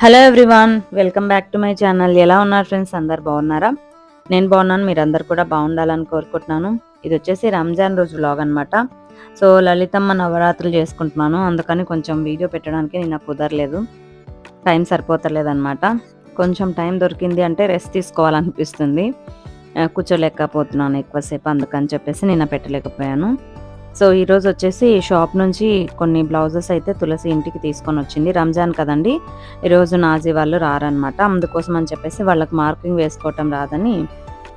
Hello everyone welcome back to my channel. ఎలా ఉన్నారు friends? అందరు బాగున్నారా? నేను బాగున్నాను మీరు అందరు కూడా బాగుండాలని కోరుకుంటున్నాను. ఇది వచ్చేసి రంజాన్ రోజు వ్లాగ్ అనమాట సో లలితమ్మ నవరాత్రులు చేసుకుంటున్నాను. అందుకని కొంచెం వీడియో పెట్టడానికి నేను కుదరలేదు. టైం సరిపోతలేదనమాట కొంచెం టైం దొరికింది అంటే రెస్ట్ తీసుకోవాలనిపిస్తుంది. కూర్చోలేకపోతున్నాను ఎక్కువసేపు అందుకని చెప్పేసి నిన్న పెట్టలేకపోయాను. సో ఈరోజు వచ్చేసి షాప్ నుంచి కొన్ని బ్లౌజెస్ అయితే తులసి ఇంటికి తీసుకొని వచ్చింది. రంజాన్ కదండి? ఈరోజు నాజీ వాళ్ళు రారనమాట అందుకోసం అని చెప్పేసి వాళ్ళకి మార్కింగ్ వేసుకోవటం రాదని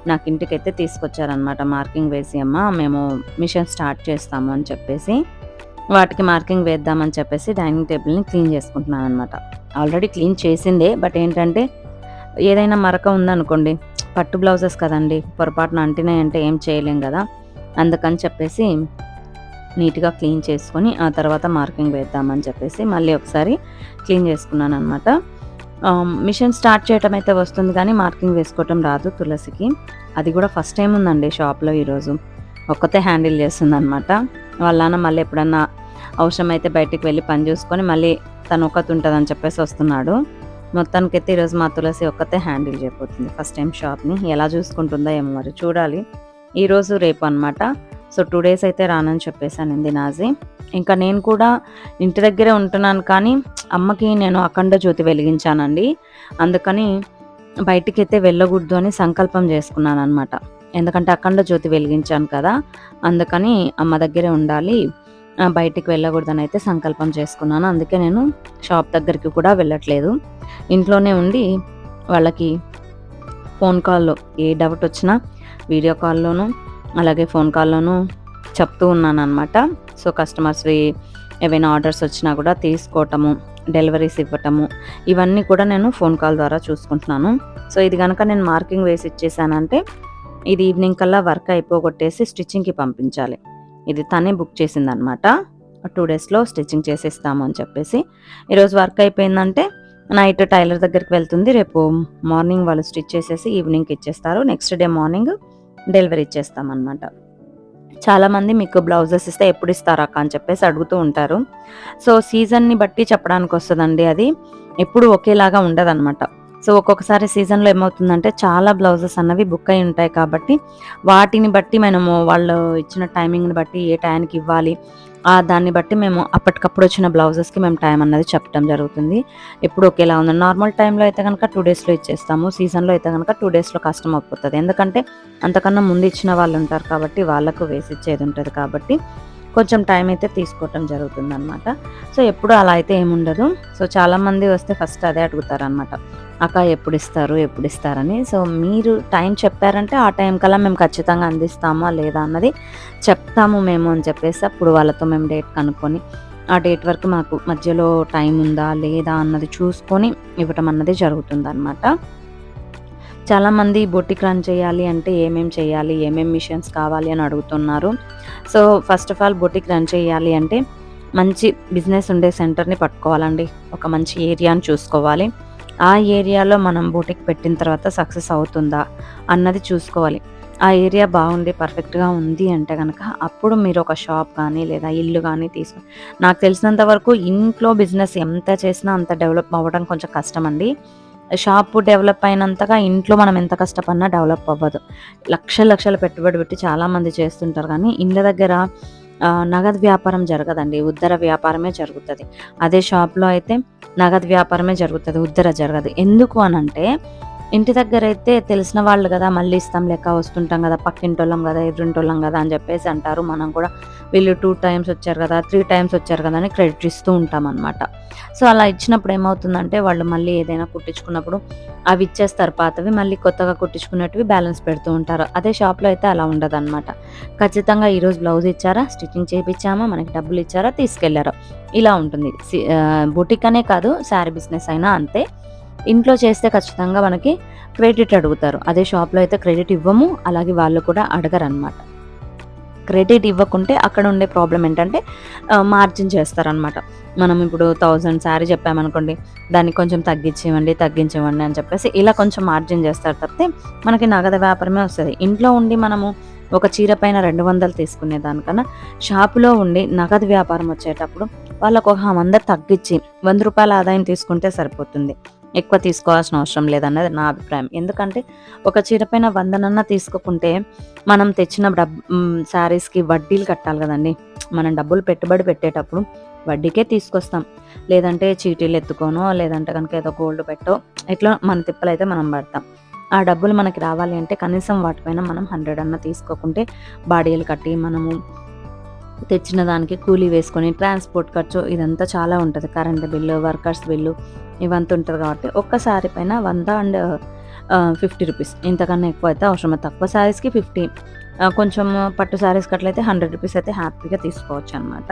నాకు ఇంటికి అయితే తీసుకొచ్చారనమాట మార్కింగ్ వేసి అమ్మ మేము మిషన్ స్టార్ట్ చేస్తాము అని చెప్పేసి వాటికి మార్కింగ్ వేద్దామని చెప్పేసి డైనింగ్ టేబుల్ని క్లీన్ చేసుకుంటున్నాను అనమాట ఆల్రెడీ క్లీన్ చేసిందే బట్ ఏంటంటే ఏదైనా మరక ఉందనుకోండి పట్టు బ్లౌజెస్ కదండి పొరపాటున అంటినాయి అంటే ఏం చేయలేం కదా? అందుకని చెప్పేసి నీట్గా క్లీన్ చేసుకొని ఆ తర్వాత మార్కింగ్ వేద్దామని చెప్పేసి మళ్ళీ ఒకసారి క్లీన్ చేసుకున్నాను అనమాట మిషన్ స్టార్ట్ చేయటం అయితే వస్తుంది కానీ మార్కింగ్ వేసుకోవటం రాదు తులసికి. అది కూడా ఫస్ట్ టైం ఉందండి షాప్లో ఈరోజు. ఒక్కతే హ్యాండిల్ చేస్తుంది అనమాట వాళ్ళ నాన్న మళ్ళీ ఎప్పుడన్నా అవసరం అయితే బయటికి వెళ్ళి పని చూసుకొని మళ్ళీ తను ఒక్కతి ఉంటుందని చెప్పేసి వస్తున్నాడు. మొత్తానికైతే ఈరోజు మా తులసి ఒక్కతే హ్యాండిల్ చేయబోతుంది ఫస్ట్ టైం షాప్ని. ఎలా చూసుకుంటుందో ఏమో మరి చూడాలి. ఈరోజు రేపు అనమాట సో టూ డేస్ అయితే రానని చెప్పేశానండి నాజీ. ఇంకా నేను కూడా ఇంటి దగ్గరే ఉంటున్నాను కానీ అమ్మకి నేను అఖండ జ్యోతి వెలిగించానండి. అందుకని బయటికి అయితే వెళ్ళకూడదు అని సంకల్పం చేసుకున్నాను అనమాట ఎందుకంటే అఖండ జ్యోతి వెలిగించాను కదా అందుకని అమ్మ దగ్గరే ఉండాలి బయటికి వెళ్ళకూడదని అయితే సంకల్పం చేసుకున్నాను. అందుకే నేను షాప్ దగ్గరికి కూడా వెళ్ళట్లేదు. ఇంట్లోనే ఉండి వాళ్ళకి ఫోన్ కాల్లో ఏ డౌట్ వచ్చినా వీడియో కాల్లోనూ అలాగే ఫోన్ కాల్లోనూ చెప్తూ ఉన్నాను అనమాట సో కస్టమర్స్వి ఏవైనా ఆర్డర్స్ వచ్చినా కూడా తీసుకోవటము డెలివరీస్ ఇవ్వటము ఇవన్నీ కూడా నేను ఫోన్ కాల్ ద్వారా చూసుకుంటున్నాను. సో ఇది కనుక నేను మార్కింగ్ వేసి ఇచ్చేసానంటే ఇది ఈవినింగ్ కల్లా వర్క్ అయిపోగొట్టేసి స్టిచ్చింగ్కి పంపించాలి. ఇది తనే బుక్ చేసిందనమాట టూ డేస్లో స్టిచ్చింగ్ చేసేస్తాము అని చెప్పేసి. ఈరోజు వర్క్ అయిపోయిందంటే నైట్ టైలర్ దగ్గరికి వెళ్తుంది. రేపు మార్నింగ్ వాళ్ళు స్టిచ్ చేసేసి ఈవినింగ్కి ఇచ్చేస్తారు. నెక్స్ట్ డే మార్నింగ్ డెలివరీ ఇచ్చేస్తామన్నమాట చాలామంది మీకు బ్లౌజెస్ ఇస్తే ఎప్పుడు ఇస్తారా అక్క అని చెప్పేసి అడుగుతూ ఉంటారు. సో సీజన్ని బట్టి చెప్పడానికి వస్తుందండి అది. ఎప్పుడు ఒకేలాగా ఉండదన్నమాట. సో ఒక్కొక్కసారి సీజన్లో ఏమవుతుందంటే చాలా బ్లౌజెస్ అన్నవి బుక్ అయి ఉంటాయి కాబట్టి వాటిని బట్టి మనము వాళ్ళు ఇచ్చిన టైమింగ్ని బట్టి ఏ టైంకి ఇవ్వాలి దాన్ని బట్టి మేము అప్పటికప్పుడు వచ్చిన బ్లౌజెస్కి మేము టైం అన్నది చెప్పడం జరుగుతుంది. ఎప్పుడు ఒకేలా ఉంది నార్మల్ టైంలో అయితే కనుక టూ డేస్లో ఇచ్చేస్తాము. సీజన్లో అయితే కనుక టూ డేస్లో కష్టం అయిపోతుంది. ఎందుకంటే అంతకన్నా ముందు ఇచ్చిన వాళ్ళు ఉంటారు కాబట్టి వాళ్ళకు వేసి ఇచ్చేది ఉంటుంది కాబట్టి కొంచెం టైం అయితే తీసుకోవటం జరుగుతుంది అనమాట సో ఎప్పుడు అలా అయితే ఏముండదు. సో చాలామంది వస్తే ఫస్ట్ అదే అడుగుతారనమాట అక్క ఎప్పుడు ఇస్తారు? ఎప్పుడు ఇస్తారని? సో మీరు టైం చెప్పారంటే ఆ టైం కల్లా మేము ఖచ్చితంగా అందిస్తామా లేదా అన్నది చెప్తాము మేము అని చెప్పేసి అప్పుడు వాళ్ళతో మేము డేట్ కనుక్కొని ఆ డేట్ వరకు మాకు మధ్యలో టైం ఉందా లేదా అన్నది చూసుకొని ఇవ్వటం అన్నది జరుగుతుంది అనమాట చాలామంది బొటిక్ రన్ చేయాలి అంటే ఏమేం చేయాలి ఏమేమి మిషన్స్ కావాలి అని అడుగుతున్నారు. So first of all boutique run చేయాలి అంటే మంచి బిజినెస్ ఉండే సెంటర్ని పట్టుకోవాలండి. ఒక మంచి ఏరియాని చూసుకోవాలి. ఆ ఏరియాలో మనం బొటిక్ పెట్టిన తర్వాత సక్సెస్ అవుతుందా అన్నది చూసుకోవాలి. ఆ ఏరియా బాగుంది పర్ఫెక్ట్గా ఉంది అంటే కనుక అప్పుడు మీరు ఒక షాప్ కానీ లేదా ఇల్లు కానీ తీసుకు నాకు తెలిసినంత వరకు ఇంట్లో బిజినెస్ ఎంత చేసినా అంత డెవలప్ అవ్వడం కొంచెం కష్టం అండి షాపు డెవలప్ అయినంతగా ఇంట్లో మనం ఎంత కష్టపడినా డెవలప్ అవ్వదు. లక్షల లక్షల పెట్టుబడి పెట్టి చాలామంది చేస్తుంటారు కానీ ఇండ్ల దగ్గర నగదు వ్యాపారం జరగదండి. ఉద్దర వ్యాపారమే జరుగుతుంది. అదే షాప్లో అయితే నగదు వ్యాపారమే జరుగుతుంది ఉద్దర జరగదు. ఎందుకు అని అంటే ఇంటి దగ్గర అయితే తెలిసిన వాళ్ళు కదా మళ్ళీ ఇస్తాం లెక్క వస్తుంటాం కదా పక్కింటోళ్ళం కదా ఎదురింటోళ్ళం కదా అని చెప్పేసి అంటారు. మనం కూడా వీళ్ళు టూ టైమ్స్ వచ్చారు కదా త్రీ టైమ్స్ వచ్చారు కదా అని క్రెడిట్ ఇస్తూ ఉంటాం అనమాట సో అలా ఇచ్చినప్పుడు ఏమవుతుందంటే వాళ్ళు మళ్ళీ ఏదైనా కుట్టించుకున్నప్పుడు అవి ఇచ్చేస్తారు పాతవి మళ్ళీ కొత్తగా కుట్టించుకున్నట్టువి బ్యాలెన్స్ పెడుతూ ఉంటారు. అదే షాప్లో అయితే అలా ఉండదు అనమాట ఖచ్చితంగా ఈరోజు బ్లౌజ్ ఇచ్చారా స్టిచ్చింగ్ చేయించామా మనకి డబ్బులు ఇచ్చారా తీసుకెళ్ళారా? ఇలా ఉంటుంది. బుటిక్ అనే కాదు శారీ బిజినెస్ అయినా అంతే. ఇంట్లో చేస్తే ఖచ్చితంగా మనకి క్రెడిట్ అడుగుతారు. అదే షాప్లో అయితే క్రెడిట్ ఇవ్వము అలాగే వాళ్ళు కూడా అడగరు అనమాట క్రెడిట్ ఇవ్వకుంటే అక్కడ ఉండే ప్రాబ్లం ఏంటంటే మార్జిన్ చేస్తారనమాట మనం ఇప్పుడు థౌజండ్ శారీ చెప్పామనుకోండి దాన్ని కొంచెం తగ్గించివ్వండి తగ్గించివ్వండి అని చెప్పేసి ఇలా కొంచెం మార్జిన్ చేస్తారు తప్పితే మనకి నగదు వ్యాపారమే వస్తుంది. ఇంట్లో ఉండి మనము ఒక చీర పైన రెండు వందలు తీసుకునే దానికన్నా షాపులో ఉండి నగదు వ్యాపారం వచ్చేటప్పుడు వాళ్ళకు ఒక అందరు తగ్గించి వంద రూపాయల ఆదాయం తీసుకుంటే సరిపోతుంది. ఎక్కువ తీసుకోవాల్సిన అవసరం లేదన్నది నా అభిప్రాయం. ఎందుకంటే ఒక చీరపైన వందనన్నా తీసుకోకుంటే మనం తెచ్చిన డబ్ శారీస్కి వడ్డీలు కట్టాలి కదండి. మనం డబ్బులు పెట్టుబడి పెట్టేటప్పుడు వడ్డీకే తీసుకొస్తాం. లేదంటే చీటీలు ఎత్తుకోనో లేదంటే కనుక ఏదో గోల్డ్ పెట్టో ఇట్లా మన తిప్పలైతే మనం పడతాం. ఆ డబ్బులు మనకి రావాలి అంటే కనీసం వాటిపైన మనం హండ్రెడ్ అన్న తీసుకోకుంటే బాడీలు కట్టి మనము తెచ్చిన దానికి కూలీ వేసుకొని ట్రాన్స్పోర్ట్ ఖర్చు ఇదంతా చాలా ఉంటుంది. కరెంట్ బిల్లు వర్కర్స్ బిల్లు ఇవంత ఉంటుంది కాబట్టి ఒక్క శారీ పైన వంద అండ్ ఫిఫ్టీ రూపీస్. ఇంతకన్నా ఎక్కువ అయితే అవసరం తక్కువ శారీస్కి ఫిఫ్టీ. కొంచెం పట్టు శారీస్కి అట్లయితే హండ్రెడ్ రూపీస్ అయితే హ్యాపీగా తీసుకోవచ్చు అనమాట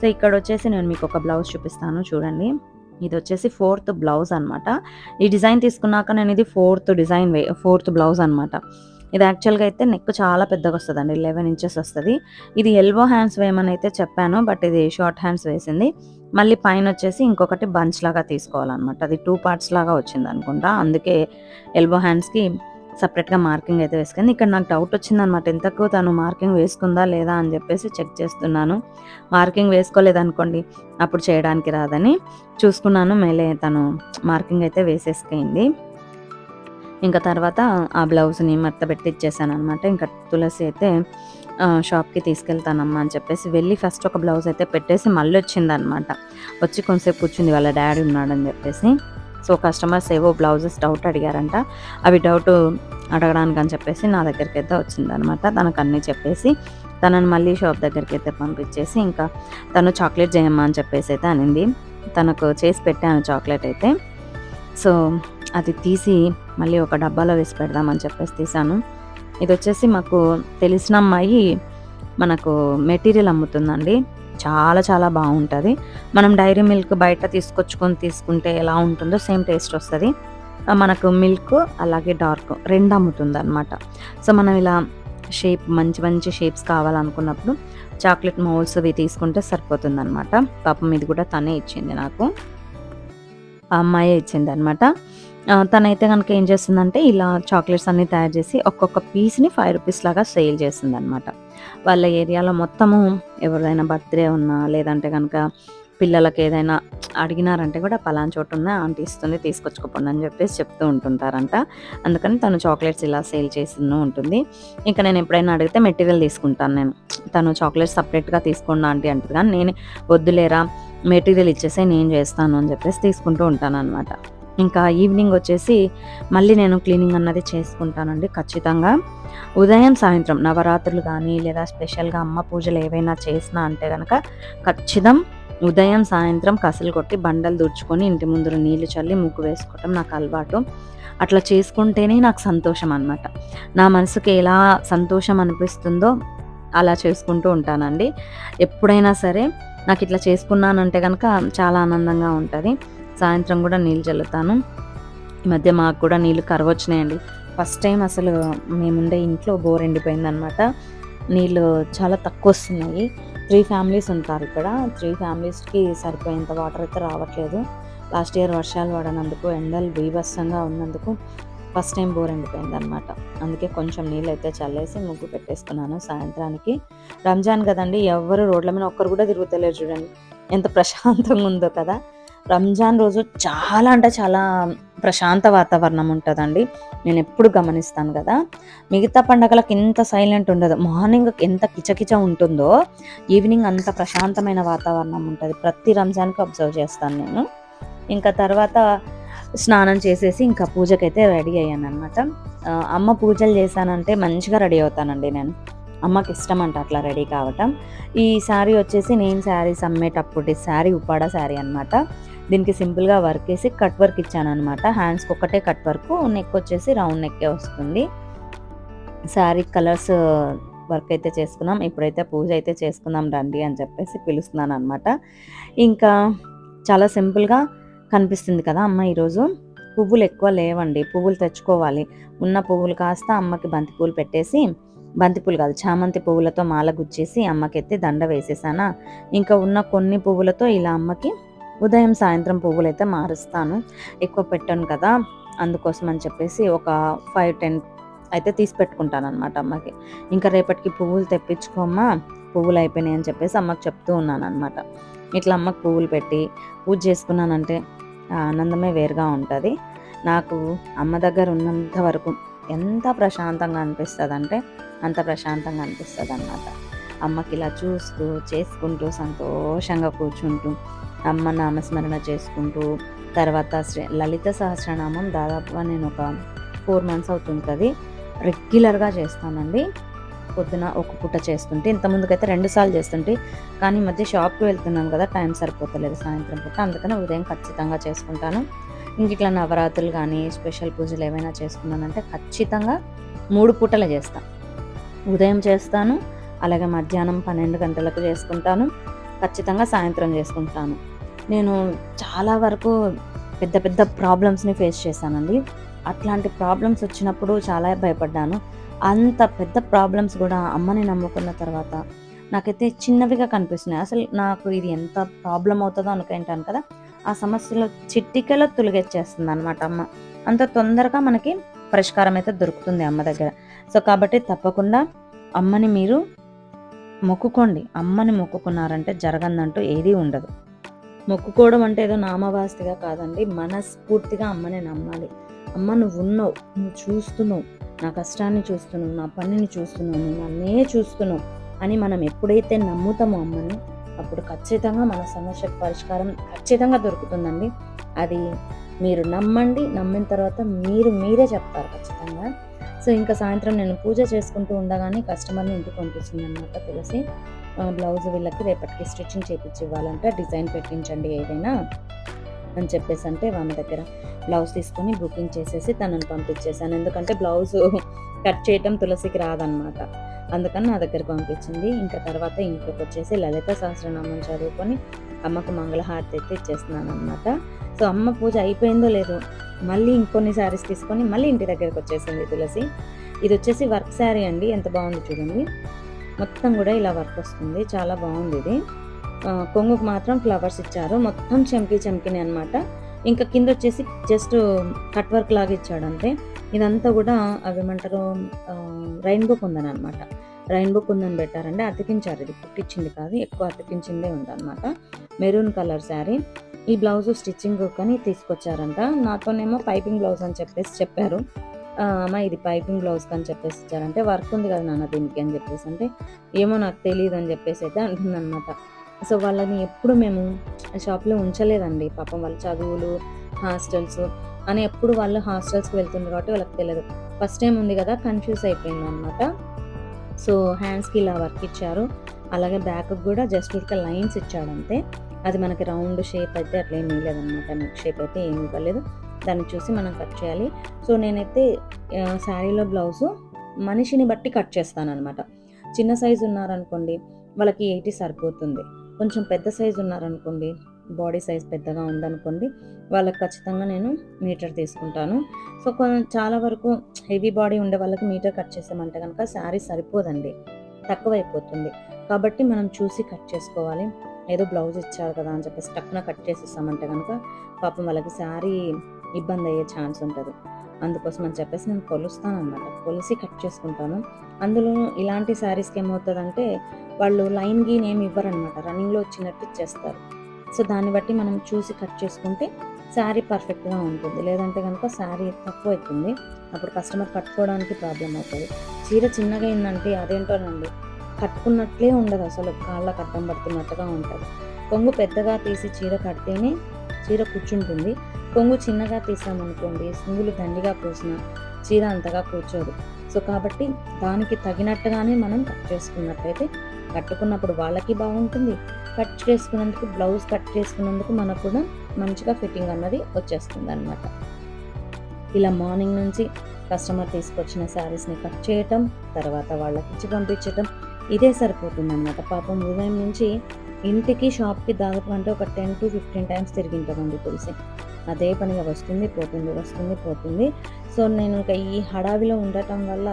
సో ఇక్కడ వచ్చేసి నేను మీకు ఒక బ్లౌజ్ చూపిస్తాను. చూడండి. ఇది వచ్చేసి ఫోర్త్ బ్లౌజ్ అనమాట ఈ డిజైన్ తీసుకున్నాక నేను ఇది ఫోర్త్ డిజైన్ వే ఫోర్త్ బ్లౌజ్ అనమాట ఇది యాక్చువల్గా అయితే నెక్ చాలా పెద్దగా వస్తుందండి లెవెన్ ఇంచెస్ వస్తుంది. ఇది ఎల్బో హ్యాండ్స్ వేయమని అయితే చెప్పాను బట్ ఇది షార్ట్ హ్యాండ్స్ వేసింది. మళ్ళీ పైన వచ్చేసి ఇంకొకటి బంచ్ లాగా తీసుకోవాలన్నమాట. అది టూ పార్ట్స్ లాగా వచ్చింది అనుకుంటా. అందుకే ఎల్బో హ్యాండ్స్కి సపరేట్గా మార్కింగ్ అయితే వేసుకుంది. ఇక్కడ నాకు డౌట్ వచ్చిందనమాట ఇంతకు తను మార్కింగ్ వేసుకుందా లేదా అని చెప్పేసి చెక్ చేస్తున్నాను. మార్కింగ్ వేసుకోలేదనుకోండి అప్పుడు చేయడానికి రాదని చూసుకున్నాను. మేలే తను మార్కింగ్ అయితే వేసేసుకుంది. ఇంకా తర్వాత ఆ బ్లౌజ్ని మత్త పెట్టి ఇచ్చేసాను అనమాట ఇంకా తులసి అయితే షాప్కి తీసుకెళ్తానమ్మా అని చెప్పేసి వెళ్ళి ఫస్ట్ ఒక బ్లౌజ్ అయితే పెట్టేసి మళ్ళీ వచ్చిందనమాట వచ్చి కొంతసేపు కూర్చుంది వాళ్ళ డాడీ ఉన్నాడని చెప్పేసి. సో కస్టమర్స్ ఏవో బ్లౌజెస్ డౌట్ అడిగారంట. అవి డౌట్ అడగడానికి అని చెప్పేసి నా దగ్గరికి అయితే వచ్చిందనమాట తనకు అన్నీ చెప్పేసి తనను మళ్ళీ షాప్ దగ్గరికి అయితే పంపించేసి ఇంకా తను చాక్లెట్ చేయమ్మా అని చెప్పేసి అయితే అనింది. తనకు చేసి పెట్టాను చాక్లెట్ అయితే. సో అది తీసి మళ్ళీ ఒక డబ్బాలో వేసి పెడదామని చెప్పేసి తీసాను ఇది వచ్చేసి మాకు తెలిసిన అమ్మాయి మనకు మెటీరియల్ అమ్ముతుందండి. చాలా చాలా బాగుంటుంది. మనం డైరీ మిల్క్ బయట తీసుకొచ్చుకొని తీసుకుంటే ఎలా ఉంటుందో సేమ్ టేస్ట్ వస్తుంది. మనకు మిల్క్ అలాగే డార్క్ రెండు అమ్ముతుంది అనమాట సో మనం ఇలా షేప్ మంచి మంచి షేప్స్ కావాలనుకున్నప్పుడు చాక్లెట్ మౌల్స్ అవి తీసుకుంటే సరిపోతుంది అనమాట పాపం ఇది కూడా తనే ఇచ్చింది నాకు. ఆ అమ్మాయి ఇచ్చింది అనమాట తనైతే కనుక ఏం చేస్తుందంటే ఇలా చాక్లెట్స్ అన్నీ తయారు చేసి ఒక్కొక్క పీస్ని ఫైవ్ రూపీస్ లాగా సేల్ చేసిందనమాట వాళ్ళ ఏరియాలో మొత్తము ఎవరిదైనా బర్త్డే ఉన్నా లేదంటే కనుక పిల్లలకి ఏదైనా అడిగినారంటే కూడా పలాన చోటు ఉన్న ఆంటీ ఇస్తుంది తీసుకొచ్చుకోపండి అని చెప్పేసి చెప్తూ ఉంటుంటారంట. అందుకని తను చాక్లెట్స్ ఇలా సేల్ చేస్తూ ఉంటుంది. ఇంకా నేను ఎప్పుడైనా అడిగితే మెటీరియల్ తీసుకుంటాను నేను. తను చాక్లెట్స్ సపరేట్గా తీసుకోండి ఆంటీ అంటుంది. కానీ నేను వద్దులేరా మెటీరియల్ ఇచ్చేసే నేను చేస్తాను అని చెప్పేసి తీసుకుంటూ ఉంటాను అనమాట ఇంకా ఈవినింగ్ వచ్చేసి మళ్ళీ నేను క్లీనింగ్ అన్నది చేసుకుంటానండి ఖచ్చితంగా. ఉదయం సాయంత్రం నవరాత్రులు కానీ లేదా స్పెషల్గా అమ్మ పూజలు ఏవైనా చేసినా అంటే కనుక ఖచ్చితం ఉదయం సాయంత్రం కసలు కొట్టి బండలు దుడుచుకొని ఇంటి ముందు నీళ్ళు చల్లి ముగ్గు వేసుకోవటం నాకు అలవాటు. అట్లా చేసుకుంటేనే నాకు సంతోషం అనమాట నా మనసుకి ఎలా సంతోషం అనిపిస్తుందో అలా చేసుకుంటూ ఉంటానండి. ఎప్పుడైనా సరే నాకు ఇట్లా చేసుకున్నానంటే కనుక చాలా ఆనందంగా ఉంటుంది. సాయంత్రం కూడా నీళ్ళు చల్లుతాను. ఈ మధ్య మాకు కూడా నీళ్ళు కరవచ్చినాయండి. ఫస్ట్ టైం అసలు మేముండే ఇంట్లో బోర్ ఎండిపోయింది అనమాట నీళ్ళు చాలా తక్కువ వస్తున్నాయి త్రీ ఫ్యామిలీస్ ఉంటారు ఇక్కడ. త్రీ ఫ్యామిలీస్కి సరిపోయేంత వాటర్ అయితే రావట్లేదు. లాస్ట్ ఇయర్ వర్షాలు పడనందుకు ఎండలు బీభత్సంగా ఉన్నందుకు ఫస్ట్ టైం బోర్ ఎండిపోయింది అనమాట అందుకే కొంచెం నీళ్ళు అయితే చల్లేసి ముగ్గు పెట్టేసుకున్నాను సాయంత్రానికి. రంజాన్ కదండి ఎవరు రోడ్ల మీద ఒక్కరు కూడా తిరుగుతలేరు చూడండి. ఎంత ప్రశాంతంగా ఉందో కదా. రంజాన్ రోజు చాలా అంటే చాలా ప్రశాంత వాతావరణం ఉంటుందండి. నేను ఎప్పుడు గమనిస్తాను కదా. మిగతా పండగలకు ఎంత సైలెంట్ ఉండదు. మార్నింగ్ ఎంత కిచకిచ ఉంటుందో ఈవినింగ్ అంత ప్రశాంతమైన వాతావరణం ఉంటుంది. ప్రతి రంజాన్కి అబ్జర్వ్ చేస్తాను నేను. ఇంకా తర్వాత స్నానం చేసేసి ఇంకా పూజకైతే రెడీ అయ్యాను అనమాట అమ్మ పూజలు చేశానంటే మంచిగా రెడీ అవుతానండి నేను. అమ్మకి ఇష్టం అంట అట్లా రెడీ కావటం. ఈ శారీ వచ్చేసి నేను శారీస్ అమ్మేటప్పుడు శారీ ఉప్పాడ శారీ అనమాట దీనికి సింపుల్గా వర్క్ వేసి కట్ వర్క్ ఇచ్చాను అనమాట హ్యాండ్స్కి ఒకటే కట్ వర్క్ నెక్ వచ్చేసి రౌండ్ నెక్కే వస్తుంది. శారీ కలర్స్ వర్క్ అయితే చేసుకున్నాం ఇప్పుడైతే పూజ అయితే చేసుకుందాం రండి అని చెప్పేసి పిలుస్తున్నాను అనమాట ఇంకా చాలా సింపుల్గా కనిపిస్తుంది కదా అమ్మ ఈరోజు. పువ్వులు ఎక్కువ లేవండి పువ్వులు తెచ్చుకోవాలి. ఉన్న పువ్వులు కాస్త అమ్మకి బంతి పువ్వులు పెట్టేసి బంతిపూలు కాదు చామంతి పువ్వులతో మాల గుచ్చేసి అమ్మకైతే దండ వేసేసానా. ఇంకా ఉన్న కొన్ని పువ్వులతో ఇలా అమ్మకి ఉదయం సాయంత్రం పువ్వులు అయితే మారుస్తాను. ఎక్కువ పెట్టాను కదా అందుకోసం అని చెప్పేసి ఒక ఫైవ్ టెన్ అయితే తీసి పెట్టుకుంటాను అనమాట అమ్మకి. ఇంకా రేపటికి పువ్వులు తెప్పించుకోమ్మా పువ్వులు అయిపోయినాయి అని చెప్పేసి అమ్మకి చెప్తూ ఉన్నాను అనమాట ఇట్లా అమ్మకు పువ్వులు పెట్టి పూజ చేసుకున్నానంటే ఆనందమే వేరుగా ఉంటుంది. నాకు అమ్మ దగ్గర ఉన్నంత వరకు ఎంత ప్రశాంతంగా అనిపిస్తుంది అంటే అంత ప్రశాంతంగా అనిపిస్తుంది అన్నమాట అమ్మకి ఇలా చూస్తూ చేసుకుంటూ సంతోషంగా కూర్చుంటూ అమ్మ నామస్మరణ చేసుకుంటూ తర్వాత శ్రీ లలిత సహస్రనామం దాదాపుగా నేను ఒక ఫోర్ మంత్స్ అవుతుంటుంది. రెగ్యులర్గా చేస్తానండి. పొద్దున ఒక పూట చేస్తుంటే ఇంతకుముందుకైతే రెండు సార్లు చేస్తుంటే కానీ ఈ మధ్య షాప్కి వెళ్తున్నాను కదా టైం సరిపోతలేదు సాయంత్రం పూట. అందుకని ఉదయం ఖచ్చితంగా చేసుకుంటాను. ఇంక ఇట్లా నవరాత్రులు కానీ స్పెషల్ పూజలు ఏమైనా చేసుకున్నానంటే ఖచ్చితంగా మూడు పూటలు చేస్తాను ఉదయం చేస్తాను అలాగే మధ్యాహ్నం పన్నెండు గంటలకు చేసుకుంటాను. ఖచ్చితంగా సాయంత్రం చేసుకుంటాను. నేను చాలా వరకు పెద్ద పెద్ద ప్రాబ్లమ్స్ని ఫేస్ చేశానండి. అట్లాంటి ప్రాబ్లమ్స్ వచ్చినప్పుడు చాలా భయపడ్డాను. అంత పెద్ద ప్రాబ్లమ్స్ కూడా అమ్మని నమ్ముకున్న తర్వాత నాకైతే చిన్నవిగా కనిపిస్తున్నాయి. అసలు నాకు ఇది ఎంత ప్రాబ్లం అవుతుందో అనుకుంటాను కదా ఆ సమస్యలో చిట్టికలో తొలగించేస్తుంది అనమాట అమ్మ. అంత తొందరగా మనకి పరిష్కారం అయితే దొరుకుతుంది అమ్మ దగ్గర. సో కాబట్టి తప్పకుండా అమ్మని మీరు మొక్కుకోండి. అమ్మని మొక్కుకున్నారంటే జరగందంటూ ఏదీ ఉండదు. మొక్కుకోవడం అంటే ఏదో నామవాస్తిగా కాదండి. మనస్ఫూర్తిగా అమ్మనే నమ్మాలి. అమ్మ నువ్వు ఉన్నావు నువ్వు చూస్తున్నావు. నా కష్టాన్ని చూస్తున్నావు. నా పనిని చూస్తున్నావు. నువ్వు నన్నే చూస్తున్నావు అని మనం ఎప్పుడైతే నమ్ముతామో అమ్మని అప్పుడు ఖచ్చితంగా మన సమస్యకు పరిష్కారం ఖచ్చితంగా దొరుకుతుందండి. అది మీరు నమ్మండి. నమ్మిన తర్వాత మీరు మీరే చెప్తారు ఖచ్చితంగా. సో ఇంకా సాయంత్రం నేను పూజ చేసుకుంటూ ఉండగానే కస్టమర్ని ఇంటికి పంపించింది అనమాట తులసి. బ్లౌజ్ వీళ్ళకి రేపటికి స్టిచ్చింగ్ చేయించి ఇవ్వాలంటే డిజైన్ పెట్టించండి ఏదైనా అని చెప్పేసి అంటే వాళ్ళ దగ్గర బ్లౌజ్ తీసుకొని బుకింగ్ చేసేసి తనని పంపించేశాను. ఎందుకంటే బ్లౌజ్ కట్ చేయటం తులసికి రాదనమాట అందుకని నా దగ్గర పంపించింది. ఇంకా తర్వాత ఇంట్లోకి వచ్చేసి లలిత సహస్రనామం చదువుకొని అమ్మకు మంగళహారతి అయితే ఇచ్చేస్తున్నాను అనమాట సో అమ్మ పూజ అయిపోయిందో లేదో మళ్ళీ ఇంకొన్ని శారీస్ తీసుకొని మళ్ళీ ఇంటి దగ్గరకు వచ్చేసింది తులసి. ఇది వచ్చేసి వర్క్ శారీ అండి. ఎంత బాగుంది చూడండి. మొత్తం కూడా ఇలా వర్క్ వస్తుంది. చాలా బాగుంది ఇది. ఆ, కొంగుకు మాత్రం ఫ్లవర్స్ ఇచ్చారు. మొత్తం చెంకి చెంకిని అనమాట ఇంకా కింద వచ్చేసి జస్ట్ కట్ వర్క్ లాగా ఇచ్చాడు అంతే ఇదంతా కూడా అవి ఏమంటారు రైన్బో కుందన్ అనమాట రైన్బో కుందన్ పెట్టారంటే అతికించారు. ఇది కుట్టించింది కాదు ఎక్కువ అతికించిందే ఉందన్నమాట. మెరూన్ కలర్ శారీ ఈ బ్లౌజ్ స్టిచ్చింగ్ కానీ తీసుకొచ్చారంట. నాతోనేమో పైపింగ్ బ్లౌజ్ అని చెప్పేసి చెప్పారు. అమ్మ ఇది పైపింగ్ బ్లౌజ్ అని చెప్పేసి ఇచ్చారంటే వర్క్ ఉంది కదా నాన్న దీనికి అని చెప్పేసి. అంటే ఏమో నాకు తెలియదు అని చెప్పేసి అయితే అంటుందన్నమాట. సో వాళ్ళని ఎప్పుడు మేము షాప్లో ఉంచలేదండి. పాపం వాళ్ళ చదువులు హాస్టల్స్ అని ఎప్పుడు వాళ్ళు హాస్టల్స్కి వెళ్తుండ్రు కాబట్టి వాళ్ళకి తెలియదు ఫస్ట్ టైం ఉంది కదా కన్ఫ్యూజ్ అయిపోయింది అనమాట సో హ్యాండ్స్కి ఇలా వర్క్ ఇచ్చారు. అలాగే బ్యాక్ కూడా జస్ట్ ఒక లైన్స్ ఇచ్చాడంతే అది మనకి రౌండ్ షేప్ అయితే అట్లా ఏం లేదనమాట నెక్ షేప్ అయితే ఏమి ఇవ్వలేదు. దాన్ని చూసి మనం కట్ చేయాలి. సో నేనైతే శారీలో బ్లౌజు మనిషిని బట్టి కట్ చేస్తాను అనమాట చిన్న సైజు ఉన్నారనుకోండి వాళ్ళకి ఎయిటీ సరిపోతుంది. కొంచెం పెద్ద సైజు ఉన్నారనుకోండి బాడీ సైజ్ పెద్దగా ఉందనుకోండి వాళ్ళకి ఖచ్చితంగా నేను మీటర్ తీసుకుంటాను. సో కొంచెం చాలా వరకు హెవీ బాడీ ఉండే వాళ్ళకి మీటర్ కట్ చేసామంటే కనుక శారీ సరిపోదండి. తక్కువైపోతుంది. కాబట్టి మనం చూసి కట్ చేసుకోవాలి. ఏదో బ్లౌజ్ ఇచ్చారు కదా అని చెప్పేసి టక్కున కట్ చేసిస్తామంటే కనుక పాపం వాళ్ళకి శారీ ఇబ్బంది అయ్యే ఛాన్స్ ఉంటుంది. అందుకోసం అని చెప్పేసి నేను కొలుస్తాను అనమాట కొలిసి కట్ చేసుకుంటాను. అందులో ఇలాంటి శారీస్కి ఏమవుతుందంటే వాళ్ళు లైన్ గీన్ ఏమి ఇవ్వరనమాట రన్నింగ్లో వచ్చినట్టు ఇచ్చేస్తారు. సో దాన్ని బట్టి మనం చూసి కట్ చేసుకుంటే శారీ పర్ఫెక్ట్గా ఉంటుంది. లేదంటే కనుక శారీ తక్కువ అవుతుంది అప్పుడు కస్టమర్ కట్టుకోవడానికి ప్రాబ్లం అవుతుంది. చీర చిన్నగా అయిందంటే అదేంటోనండి కట్టుకున్నట్లే ఉండదు అసలు. కాళ్ళ కట్టం పడుతున్నట్టుగా ఉంటుంది. కొంగు పెద్దగా తీసి చీర కడితేనే చీర కూర్చుంటుంది. కొంగు చిన్నగా తీసామనుకోండి సింగులు దండిగా పోసిన చీర అంతగా కూర్చోదు. సో కాబట్టి దానికి తగినట్టుగానే మనం కట్ చేసుకున్నట్లయితే కట్టుకున్నప్పుడు వాళ్ళకి బాగుంటుంది. కట్ చేసుకున్నందుకు బ్లౌజ్ కట్ చేసుకున్నందుకు మనకు కూడా మంచిగా ఫిట్టింగ్ అన్నది వచ్చేస్తుంది అనమాట ఇలా మార్నింగ్ నుంచి కస్టమర్ తీసుకొచ్చిన శారీస్ని కట్ చేయటం తర్వాత వాళ్ళకి ఇచ్చి పంపించటం ఇదే సరిపోతుంది అనమాట పాపం ఉదయం నుంచి ఇంటికి షాప్కి దాదాపు అంటే ఒక టెన్ టు ఫిఫ్టీన్ టైమ్స్ తిరిగింటామండి తులసి అదే పనిగా వస్తుంది పోతుంది వస్తుంది పోతుంది. సో నేను ఇంకా ఈ హడావిలో ఉండటం వల్ల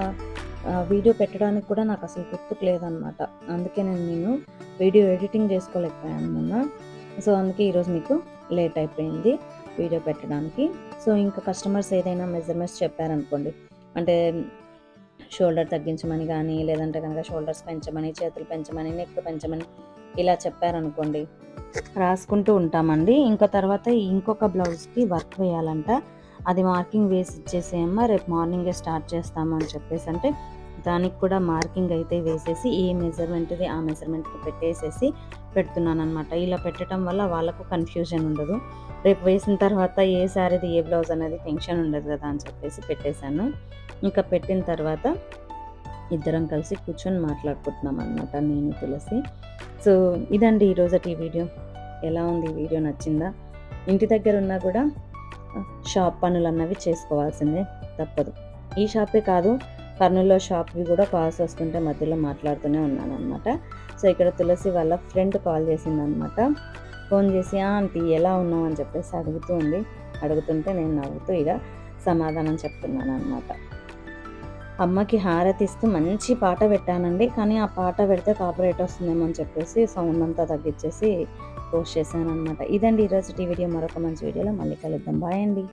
వీడియో పెట్టడానికి కూడా నాకు అసలు గుర్తుకు లేదనమాట అందుకే నేను నేను వీడియో ఎడిటింగ్ చేసుకోలేకపోయాను మొన్న. సో అందుకే ఈరోజు మీకు లేట్ అయిపోయింది వీడియో పెట్టడానికి. సో ఇంకా కస్టమర్స్ ఏదైనా మెజర్మెంట్స్ చెప్పారనుకోండి అంటే షోల్డర్ తగ్గించమని కానీ లేదంటే కనుక షోల్డర్స్ పెంచమని చేతులు పెంచమని నెక్ పెంచమని ఇలా చెప్పారనుకోండి. రాసుకుంటూ ఉంటామండి. ఇంకా తర్వాత ఇంకొక బ్లౌజ్కి వర్క్ వేయాలంట. అది మార్కింగ్ వేసి ఇచ్చేసేయమ్మా రేపు మార్నింగే స్టార్ట్ చేస్తాము అని చెప్పేసి అంటే దానికి కూడా మార్కింగ్ అయితే వేసేసి ఏ మెజర్మెంట్ది ఆ మెజర్మెంట్కి పెట్టేసేసి పెడుతున్నాను అనమాట ఇలా పెట్టడం వల్ల వాళ్ళకు కన్ఫ్యూజన్ ఉండదు. రేపు వేసిన తర్వాత ఏ శారీది ఏ బ్లౌజ్ అనేది టెన్షన్ ఉండదు కదా అని చెప్పేసి పెట్టేశాను. ఇంకా పెట్టిన తర్వాత ఇద్దరం కలిసి కూర్చొని మాట్లాడుకుంటున్నాం అనమాట నేను తులసి. సో ఇదండి ఈరోజటి ఈ వీడియో. ఎలా ఉంది? ఈ వీడియో నచ్చిందా? ఇంటి దగ్గర ఉన్నా కూడా షాప్ పనులు అన్నవి చేసుకోవాల్సిందే తప్పదు. ఈ షాపే కాదు కర్నూలులో షాప్వి కూడా కాల్స్ వస్తుంటే మధ్యలో మాట్లాడుతూనే ఉన్నాను అనమాట సో ఇక్కడ తులసి వాళ్ళ ఫ్రెండ్ కాల్ చేసిందనమాట ఫోన్ చేసి "ఆ, ఆంటీ ఎలా ఉన్నావు? అని చెప్పేసి అడుగుతూ ఉంది. అడుగుతుంటే నేను నవ్వుతూ ఇక సమాధానం చెప్తున్నాను అనమాట అమ్మకి హారతి ఇస్తూ మంచి పాట పెట్టానండి. కానీ ఆ పాట పెడితే కాపరేట్ వస్తుందేమో అని చెప్పేసి సౌండ్ అంతా తగ్గించేసి పోస్ట్ చేశాను అనమాట ఇదండి ఈరోజు వీడియో. మరొక మంచి వీడియోలో మళ్ళీ కలుద్దాం. బాయ్ అండి.